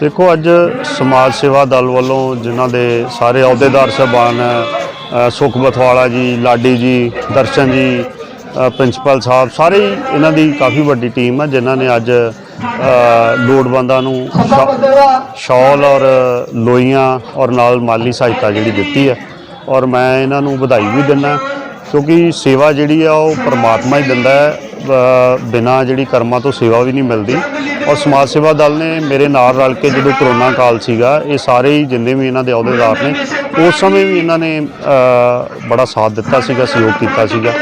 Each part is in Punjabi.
ਦੇਖੋ, ਅੱਜ ਸਮਾਜ ਸੇਵਾ ਦਲ ਵੱਲੋਂ ਜਿਨ੍ਹਾਂ ਦੇ ਸਾਰੇ ਅਹੁਦੇਦਾਰ ਸਾਹਿਬਾਨ ਸੁਖ ਬਥਵਾਲਾ ਜੀ, ਲਾਡੀ ਜੀ, ਦਰਸ਼ਨ ਜੀ ਪ੍ਰਿੰਸੀਪਲ ਸਾਹਿਬ, ਸਾਰੇ ਇਹਨਾਂ ਦੀ ਕਾਫੀ ਵੱਡੀ ਟੀਮ ਹੈ, ਜਿਨ੍ਹਾਂ ਨੇ ਅੱਜ ਲੋੜਵੰਦਾਂ ਨੂੰ ਸ਼ਾ- ਸ਼ਾਲ ਔਰ ਲੋਈਆਂ ਔਰ ਨਾਲ ਮਾਲੀ ਸਹਾਇਤਾ ਜਿਹੜੀ ਦਿੱਤੀ ਹੈ। ਔਰ ਮੈਂ ਇਹਨਾਂ ਨੂੰ ਵਧਾਈ ਵੀ ਦਿੰਦਾ ਕਿਉਂਕਿ ਸੇਵਾ ਜਿਹੜੀ ਆ ਉਹ ਪਰਮਾਤਮਾ ਹੀ ਦਿੰਦਾ ਹੈ। ਅ, ਬਿਨਾਂ ਜਿਹੜੀ ਕਰਮਾਂ ਤੋਂ ਸੇਵਾ ਵੀ ਨਹੀਂ ਮਿਲਦੀ। ਔਰ ਸਮਾਜ ਸੇਵਾ ਦਲ ਨੇ ਮੇਰੇ ਨਾਲ ਰਲ ਕੇ ਜਦੋਂ ਕਰੋਨਾ ਕਾਲ ਸੀਗਾ ਇਹ ਸਾਰੇ ਹੀ ਜਿੰਨੇ ਵੀ ਇਹਨਾਂ ਦੇ ਅਹੁਦੇਦਾਰ ਨੇ ਉਸ ਸਮੇਂ ਵੀ ਇਹਨਾਂ ਨੇ ਬੜਾ ਸਾਥ ਦਿੱਤਾ ਸੀਗਾ ਸਹਿਯੋਗ ਕੀਤਾ ਸੀਗਾ।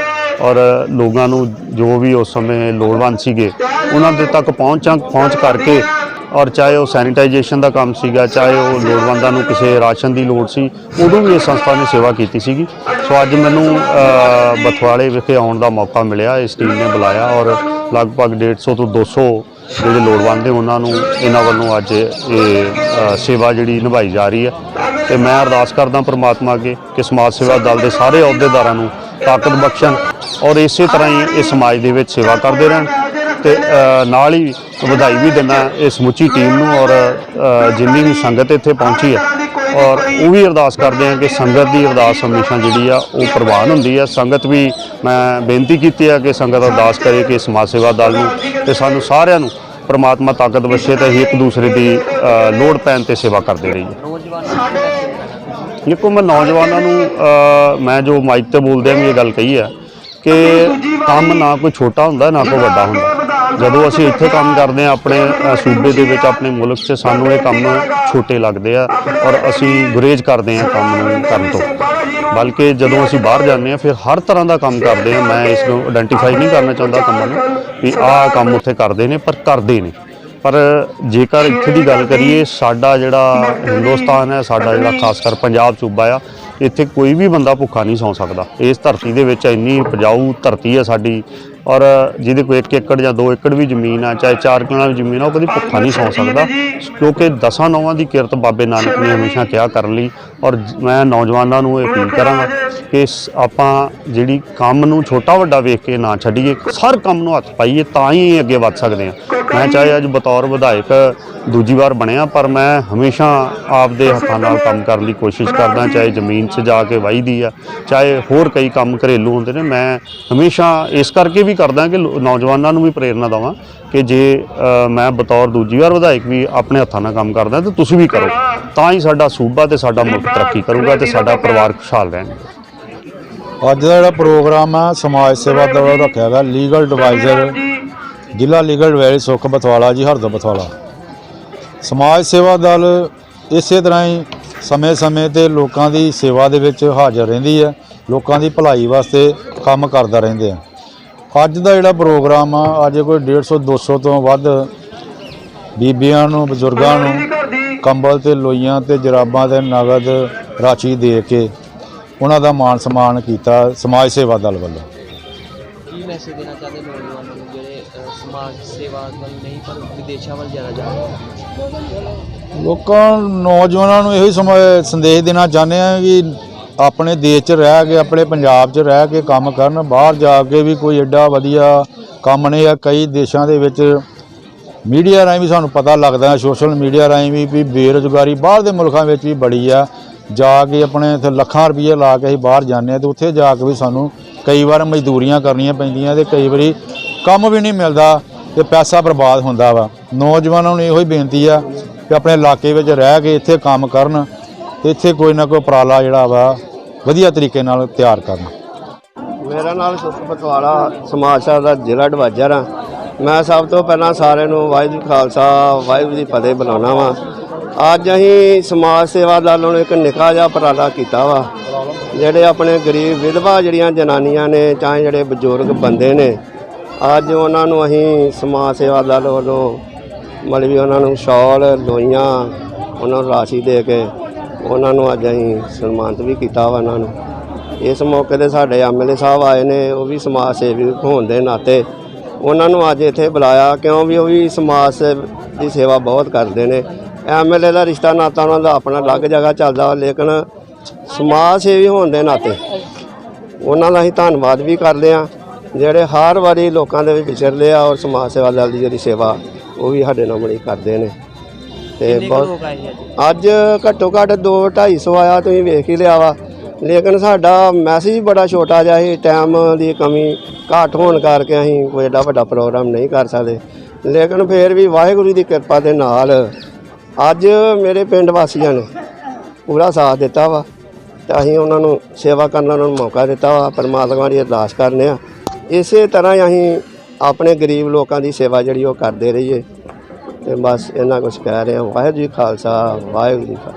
ਔਰ ਲੋਕਾਂ ਨੂੰ ਜੋ ਵੀ ਉਸ ਸਮੇਂ ਲੋੜਵੰਦ ਸੀਗੇ, ਉਹਨਾਂ ਦੇ ਤੱਕ ਪਹੁੰਚਾਂ, ਪਹੁੰਚ ਕਰਕੇ ਔਰ ਚਾਹੇ ਉਹ ਸੈਨੀਟਾਈਜੇਸ਼ਨ ਦਾ ਕੰਮ ਸੀਗਾ, ਚਾਹੇ ਉਹ ਲੋੜਵੰਦਾਂ ਨੂੰ ਕਿਸੇ ਰਾਸ਼ਨ ਦੀ ਲੋੜ ਸੀ, ਉਦੋਂ ਵੀ ਇਸ ਸੰਸਥਾ ਨੇ ਸੇਵਾ ਕੀਤੀ ਸੀਗੀ। ਸੋ ਅੱਜ ਮੈਨੂੰ ਬਥਵਾਲੇ ਵਿਖੇ ਆਉਣ ਦਾ ਮੌਕਾ ਮਿਲਿਆ, ਇਸ ਟੀਮ ਨੇ ਬੁਲਾਇਆ ਔਰ ਲਗਭਗ 150 ਤੋਂ 200 ਜਿਹੜੇ ਲੋੜਵੰਦ ਨੇ, ਉਹਨਾਂ ਨੂੰ, ਇਹਨਾਂ ਵੱਲੋਂ ਅੱਜ ਇਹ ਸੇਵਾ ਜਿਹੜੀ ਨਿਭਾਈ ਜਾ ਰਹੀ ਹੈ। ਤੇ ਮੈਂ ਅਰਦਾਸ ਕਰਦਾ ਪ੍ਰਮਾਤਮਾ ਅੱਗੇ ਕਿ ਸਮਾਜ ਸੇਵਾ ਦਲ ਦੇ ਸਾਰੇ ਅਹੁਦੇਦਾਰਾਂ ਨੂੰ ਤਾਕਤ ਬਖਸ਼ਣ ਔਰ ਇਸੇ ਤਰ੍ਹਾਂ ਹੀ ਇਹ ਸਮਾਜ ਦੇ ਵਿੱਚ ਸੇਵਾ ਕਰਦੇ ਰਹਿਣ ਤੇ ਨਾਲ ਹੀ ਵਧਾਈ ਵੀ ਦਿੰਦਾ ਇਹ ਸਮੁੱਚੀ ਟੀਮ ਨੂੰ ਔਰ ਜਿੰਨੀ ਵੀ ਸੰਗਤ ਇੱਥੇ ਪਹੁੰਚੀ ਹੈ ਔਰ ਉਹ ਵੀ ਅਰਦਾਸ ਕਰਦੇ ਆ ਕਿ ਸੰਗਤ ਦੀ ਅਰਦਾਸ ਹਮੇਸ਼ਾ ਜਿਹੜੀ ਆ ਉਹ ਪ੍ਰਵਾਨ ਹੁੰਦੀ ਹੈ। ਸੰਗਤ ਵੀ ਮੈਂ ਬੇਨਤੀ ਕੀਤੀ ਆ ਕਿ ਸੰਗਤ ਅਰਦਾਸ ਕਰੇ ਕਿ ਸਮਾਜ ਸੇਵਾ ਦਲ ਨੂੰ ਤੇ ਸਾਨੂੰ ਸਾਰਿਆਂ ਨੂੰ ਪ੍ਰਮਾਤਮਾ ਤਾਕਤ ਬਖਸ਼ੇ ਤੇ ਅਸੀਂ ਇੱਕ ਦੂਸਰੇ ਦੀ ਲੋੜ ਪੈਣ ਤੇ ਸੇਵਾ ਕਰਦੇ ਰਹੀਏ ਨੌਜਵਾਨਾਂ ਨੂੰ ਮੈਸੇਜ ਦੇਣਾ ਦੇਖੋ ਮੈਂ ਨੌਜਵਾਨਾਂ ਨੂੰ ਮੈਂ ਜੋ ਮਾਈਕ ਤੇ ਬੋਲਦਿਆਂ ਵੀ ਇਹ ਗੱਲ ਕਹੀ ਹੈ ਕਿ ਕੰਮ ਨਾ ਕੋਈ ਛੋਟਾ ਹੁੰਦਾ, ਨਾ ਕੋਈ ਵੱਡਾ ਹੁੰਦਾ। ਜਦੋਂ ਅਸੀਂ ਇੱਥੇ ਕੰਮ ਕਰਦੇ ਹਾਂ ਆਪਣੇ ਸੂਬੇ ਦੇ ਵਿੱਚ, ਆਪਣੇ ਮੁਲਕ 'ਚ, ਸਾਨੂੰ ਇਹ ਕੰਮ ਛੋਟੇ ਲੱਗਦੇ ਆ ਔਰ ਅਸੀਂ ਗੁਰੇਜ਼ ਕਰਦੇ ਹਾਂ ਕੰਮ ਨੂੰ ਕਰਨ ਤੋਂ। ਬਲਕਿ ਜਦੋਂ ਅਸੀਂ ਬਾਹਰ ਜਾਂਦੇ ਹਾਂ ਫਿਰ ਹਰ ਤਰ੍ਹਾਂ ਦਾ ਕੰਮ ਕਰਦੇ ਹਾਂ ਮੈਂ ਇਸ ਨੂੰ ਆਇਡੈਂਟੀਫਾਈ ਨਹੀਂ ਕਰਨਾ ਚਾਹੁੰਦਾ ਕੰਮਾਂ ਨੂੰ, ਵੀ ਆਹ ਕੰਮ ਉੱਥੇ ਕਰਦੇ ਨੇ, ਪਰ ਕਰਦੇ ਨੇ। ਪਰ ਜੇਕਰ ਇੱਥੇ ਦੀ ਗੱਲ ਕਰੀਏ, ਸਾਡਾ ਜਿਹੜਾ ਹਿੰਦੁਸਤਾਨ ਹੈ, ਸਾਡਾ ਜਿਹੜਾ ਖਾਸ ਕਰ ਪੰਜਾਬ ਸੂਬਾ ਆ, ਇੱਥੇ ਕੋਈ ਵੀ ਬੰਦਾ ਭੁੱਖਾ ਨਹੀਂ ਸੌਂ ਸਕਦਾ। ਇਸ ਧਰਤੀ ਦੇ ਵਿੱਚ ਇੰਨੀ ਉਪਜਾਊ ਧਰਤੀ ਹੈ ਸਾਡੀ ਔਰ ਜਿਹਦੇ ਕੋਈ 1 ਏਕੜ ਜਾਂ 2 ਏਕੜ ਵੀ ਜ਼ਮੀਨ ਆ ਚਾਹੇ 4 ਕਨਾਲ ਜ਼ਮੀਨ ਆ ਉਹ ਕਦੀ ਭੁੱਖਾ ਨਹੀਂ ਸੌਂ ਸਕਦਾ। ਕਿਉਂਕਿ ਦਸਾਂ ਨੌਵਾਂ ਦੀ ਕਿਰਤ ਬਾਬੇ ਨਾਨਕ ਨੇ ਹਮੇਸ਼ਾ ਕਿਹਾ ਕਰਨ ਲਈ। ਔਰ ਮੈਂ ਨੌਜਵਾਨਾਂ ਨੂੰ ਇਹ ਅਪੀਲ ਕਰਾਂਗਾ ਕਿ ਆਪਾਂ ਜਿਹੜੀ ਕੰਮ ਨੂੰ ਛੋਟਾ ਵੱਡਾ ਵੇਖ ਕੇ ਨਾ ਛੱਡੀਏ ਹਰ ਕੰਮ ਨੂੰ ਹੱਥ ਪਾਈਏ ਤਾਂ ਹੀ ਅੱਗੇ ਵੱਧ ਸਕਦੇ ਹਾਂ। ਮੈਂ ਚਾਹੇ ਅੱਜ ਬਤੌਰ ਵਿਧਾਇਕ ਦੂਜੀ ਵਾਰ ਬਣਿਆ ਪਰ ਮੈਂ ਹਮੇਸ਼ਾ ਆਪਦੇ ਹੱਥਾਂ ਨਾਲ ਕੰਮ ਕਰਨ ਦੀ ਕੋਸ਼ਿਸ਼ ਕਰਦਾ ਚਾਹੇ ਜ਼ਮੀਨ 'ਚ ਜਾ ਕੇ ਵਾਹੀਦੀ ਆ ਚਾਹੇ ਹੋਰ ਕਈ ਕੰਮ ਘਰੇਲੂ ਹੁੰਦੇ ਨੇ ਮੈਂ ਹਮੇਸ਼ਾ ਇਸ ਕਰਕੇ ਵੀ ਕਰਦਾ ਕਿ ਨੌਜਵਾਨਾਂ ਨੂੰ ਵੀ ਪ੍ਰੇਰਨਾ ਦਵਾਂ ਕਿ ਜੇ ਮੈਂ ਬਤੌਰ ਦੂਜੀ ਵਾਰ ਵਿਧਾਇਕ ਵੀ ਆਪਣੇ ਹੱਥਾਂ ਨਾਲ ਕੰਮ ਕਰਦਾ ਤਾਂ ਤੁਸੀਂ ਵੀ ਕਰੋ। ਤਾਂ ਹੀ ਸਾਡਾ ਸੂਬਾ ਤੇ ਸਾਡਾ ਮੁਲਕ ਤਰੱਕੀ ਕਰੂਗਾ ਤੇ ਸਾਡਾ ਪਰਿਵਾਰ ਖੁਸ਼ਹਾਲ ਰਹਿਣਗੇ ਅੱਜ ਦਾ ਜਿਹੜਾ ਪ੍ਰੋਗਰਾਮ ਆ, ਸਮਾਜ ਸੇਵਾ ਦਾ ਰੱਖਿਆ ਗਿਆ ਲੀਗਲ ਐਡਵਾਈਜ਼ਰ ਜ਼ਿਲ੍ਹਾ ਲੀਗਲ ਐਡਵਾਈਜ਼ਰ ਸੁਖ ਬਥਵਾਲਾ ਜੀ ਹਰਦੋ ਬਥਵਾਲਾ ਸਮਾਜ ਸੇਵਾ ਦਲ ਇਸੇ ਤਰ੍ਹਾਂ ਹੀ ਸਮੇਂ-ਸਮੇਂ ਤੇ ਲੋਕਾਂ ਦੀ ਸੇਵਾ ਦੇ ਵਿੱਚ ਹਾਜ਼ਰ ਰਹਿੰਦੀ ਹੈ, ਲੋਕਾਂ ਦੀ ਭਲਾਈ ਵਾਸਤੇ ਕੰਮ ਕਰਦਾ ਰਹਿੰਦੇ ਆ। ਅੱਜ ਦਾ ਜਿਹੜਾ ਪ੍ਰੋਗਰਾਮ ਆ ਅੱਜ ਕੋਈ 150 200 ਤੋਂ ਵੱਧ ਬੀਬੀਆਂ ਨੂੰ ਬਜ਼ੁਰਗਾਂ ਨੂੰ ਕੰਬਲ ਤੇ ਲੋਈਆਂ ਤੇ ਜਰਾਬਾਂ ਤੇ ਨਗਦ ਰਾਸ਼ੀ ਦੇ ਕੇ ਉਹਨਾਂ ਦਾ ਮਾਣ ਸਨਮਾਨ ਕੀਤਾ ਸਮਾਜ ਸੇਵਾ ਦਲ ਵੱਲੋਂ। ਕੀ ਮੈਸੇਜ ਦੇਣਾ ਚਾਹੁੰਦੇ ਨੌਜਵਾਨਾਂ ਨੂੰ ਜਿਹੜੇ ਸਮਾਜ ਸੇਵਾ ਵੱਲ ਨਹੀਂ ਪਰ ਵਿਦੇਸ਼ਾਂ ਵੱਲ ਜ਼ਿਆਦਾ ਜਾ ਰਹੇ ਹਨ ਲੋਕਾਂ ਨੌਜਵਾਨਾਂ ਨੂੰ ਇਹੋ ਹੀ ਸਮ- ਸੰਦੇਸ਼ ਦੇਣਾ ਚਾਹੁੰਦੇ ਆ ਕਿ ਆਪਣੇ ਦੇਸ਼ 'ਚ ਰਹਿ ਕੇ, ਆਪਣੇ ਪੰਜਾਬ 'ਚ ਰਹਿ ਕੇ ਕੰਮ ਕਰਨ, ਬਾਹਰ ਜਾ ਕੇ ਵੀ ਕੋਈ ਐਡਾ ਵਧੀਆ ਕੰਮ ਨਹੀਂ ਆ। ਕਈ ਦੇਸ਼ਾਂ ਦੇ ਵਿੱਚ ਮੀਡੀਆ ਰਾਹੀਂ ਵੀ ਸਾਨੂੰ ਪਤਾ ਲੱਗਦਾ, ਸੋਸ਼ਲ ਮੀਡੀਆ ਰਾਹੀਂ ਵੀ ਵੀ ਬੇਰੁਜ਼ਗਾਰੀ ਬਾਹਰ ਦੇ ਮੁਲਕਾਂ ਵਿੱਚ ਵੀ ਬੜੀ ਆ। ਜਾ ਕੇ ਆਪਣੇ ਇੱਥੇ ਲੱਖਾਂ ਰੁਪਏ ਲਾ ਕੇ ਅਸੀਂ ਬਾਹਰ ਜਾਂਦੇ ਆ ਤੇ ਉੱਥੇ ਜਾ ਕੇ ਵੀ ਸਾਨੂੰ ਕਈ ਵਾਰ ਮਜ਼ਦੂਰੀਆਂ ਕਰਨੀਆਂ ਪੈਂਦੀਆਂ ਤੇ ਕਈ ਵਾਰੀ ਕੰਮ ਵੀ ਨਹੀਂ ਮਿਲਦਾ ਤੇ ਪੈਸਾ ਬਰਬਾਦ ਹੁੰਦਾ ਵਾ। ਨੌਜਵਾਨਾਂ ਨੂੰ ਇਹੋ ਹੀ ਬੇਨਤੀ ਆ ਕਿ ਆਪਣੇ ਇਲਾਕੇ ਵਿੱਚ ਰਹਿ ਕੇ ਇੱਥੇ ਕੰਮ ਕਰਨ ਇੱਥੇ ਕੋਈ ਨਾ ਕੋਈ ਉਪਰਾਲਾ ਜਿਹੜਾ ਵਾ, ਵਧੀਆ ਤਰੀਕੇ ਨਾਲ ਤਿਆਰ ਕਰਨਾ। ਮੇਰਾ ਨਾਮ ਸੁਖ ਪਤਵਾਲਾ ਸਮਾਜ ਸੇਵਾ ਦਾ ਜ਼ਿਲ੍ਹਾ ਐਡਵਾਈਜ਼ਰ ਆ ਮੈਂ ਸਭ ਤੋਂ ਪਹਿਲਾਂ ਸਾਰਿਆਂ ਨੂੰ ਵਾਹਿਗੁਰੂ ਖਾਲਸਾ, ਵਾਹਿਗੁਰੂ ਦੀ ਫਤਿਹ ਬੁਲਾਉਣਾ ਵਾ। ਅੱਜ ਅਸੀਂ ਸਮਾਜ ਸੇਵਾ ਦਲ ਨੂੰ ਇੱਕ ਨਿੱਕਾ ਜਿਹਾ ਉਪਰਾਲਾ ਕੀਤਾ ਵਾ, ਜਿਹੜੇ ਆਪਣੇ ਗਰੀਬ ਵਿਧਵਾ ਜਿਹੜੀਆਂ ਜਨਾਨੀਆਂ ਨੇ ਚਾਹੇ ਜਿਹੜੇ ਬਜ਼ੁਰਗ ਬੰਦੇ ਨੇ, ਅੱਜ ਉਹਨਾਂ ਨੂੰ ਅਸੀਂ ਸਮਾਜ ਸੇਵਾ ਦਲ ਵੱਲੋਂ ਮਤਲਬ ਵੀ ਉਹਨਾਂ ਨੂੰ ਸ਼ਾਲ, ਲੋਈਆਂ, ਉਹਨਾਂ ਨੂੰ ਰਾਸ਼ੀ ਦੇ ਕੇ ਉਹਨਾਂ ਨੂੰ ਅੱਜ ਅਸੀਂ ਸਨਮਾਨਿਤ ਵੀ ਕੀਤਾ ਵਾ ਉਹਨਾਂ ਨੂੰ। ਇਸ ਮੌਕੇ ਤੇ ਸਾਡੇ ਐਮਐਲਏ ਸਾਹਿਬ ਆਏ ਨੇ ਉਹ ਵੀ ਸਮਾਜ ਸੇਵੀ ਹੋਣ ਦੇ ਨਾਤੇ ਉਹਨਾਂ ਨੂੰ ਅੱਜ ਇੱਥੇ ਬੁਲਾਇਆ ਕਿਉਂ ਵੀ ਉਹ ਵੀ ਸਮਾਜ ਸੇਵ ਦੀ ਸੇਵਾ ਬਹੁਤ ਕਰਦੇ ਨੇ। ਐਮਐਲਏ ਦਾ ਰਿਸ਼ਤਾ ਨਾਤਾ ਉਹਨਾਂ ਦਾ ਆਪਣਾ ਅਲੱਗ ਜਗ੍ਹਾ ਚੱਲਦਾ ਵਾ, ਲੇਕਿਨ ਸਮਾਜ ਸੇਵੀ ਹੋਣ ਦੇ ਨਾਤੇ ਉਹਨਾਂ ਦਾ ਅਸੀਂ ਧੰਨਵਾਦ ਵੀ ਕਰਦੇ ਆ ਜਿਹੜੇ ਹਰ ਵਾਰੀ ਲੋਕਾਂ ਦੇ ਵਿੱਚ ਵਿਚਰਦੇ ਆ ਔਰ ਸਮਾਜ ਸੇਵਾ ਦਲ ਦੀ ਜਿਹੜੀ ਸੇਵਾ ਉਹ ਵੀ ਸਾਡੇ ਨਾਲ ਬੜੀ ਕਰਦੇ ਨੇ। ਤੇ ਬਹੁਤ ਲੋਕ ਆਏ ਅੱਜ ਅੱਜ ਘੱਟੋ ਘੱਟ 2 250 ਆਇਆ ਤੁਸੀਂ ਵੇਖ ਹੀ ਲਿਆ ਵਾ। ਲੇਕਿਨ ਸਾਡਾ ਮੈਸੇਜ ਬੜਾ ਛੋਟਾ ਜਿਹਾ ਸੀ ਟਾਈਮ ਦੀ ਕਮੀ ਘੱਟ ਹੋਣ ਕਰਕੇ ਅਸੀਂ ਕੋਈ ਏਡਾ ਵੱਡਾ ਪ੍ਰੋਗਰਾਮ ਨਹੀਂ ਕਰ ਸਕਦੇ। ਲੇਕਿਨ ਫਿਰ ਵੀ ਵਾਹਿਗੁਰੂ ਦੀ ਕਿਰਪਾ ਦੇ ਨਾਲ ਅੱਜ ਮੇਰੇ ਪਿੰਡ ਵਾਸੀਆਂ ਨੇ ਪੂਰਾ ਸਾਥ ਦਿੱਤਾ ਵਾ ਤੇ ਅਸੀਂ ਉਹਨਾਂ ਨੂੰ ਸੇਵਾ ਕਰਨ ਦਾ ਉਹਨਾਂ ਨੂੰ ਮੌਕਾ ਦਿੱਤਾ ਵਾ ਪਰਮਾਤਮਾ ਦੀ ਅਰਦਾਸ ਕਰਨੇ ਆ। ਇਸੇ ਤਰ੍ਹਾਂ ਹੀ ਅਸੀਂ ਆਪਣੇ ਗਰੀਬ ਲੋਕਾਂ ਦੀ ਸੇਵਾ ਜਿਹੜੀ ਉਹ ਕਰਦੇ ਰਹੀਏ। ਤੇ ਬਸ ਇਹਨਾਂ ਕੁਝ ਕਹਿ ਰਹੇ ਵਾਹਿਗੁਰੂ ਜੀ ਖਾਲਸਾ ਵਾਹਿਗੁਰੂ ਜੀ ਕੀ ਫਤਿਹ।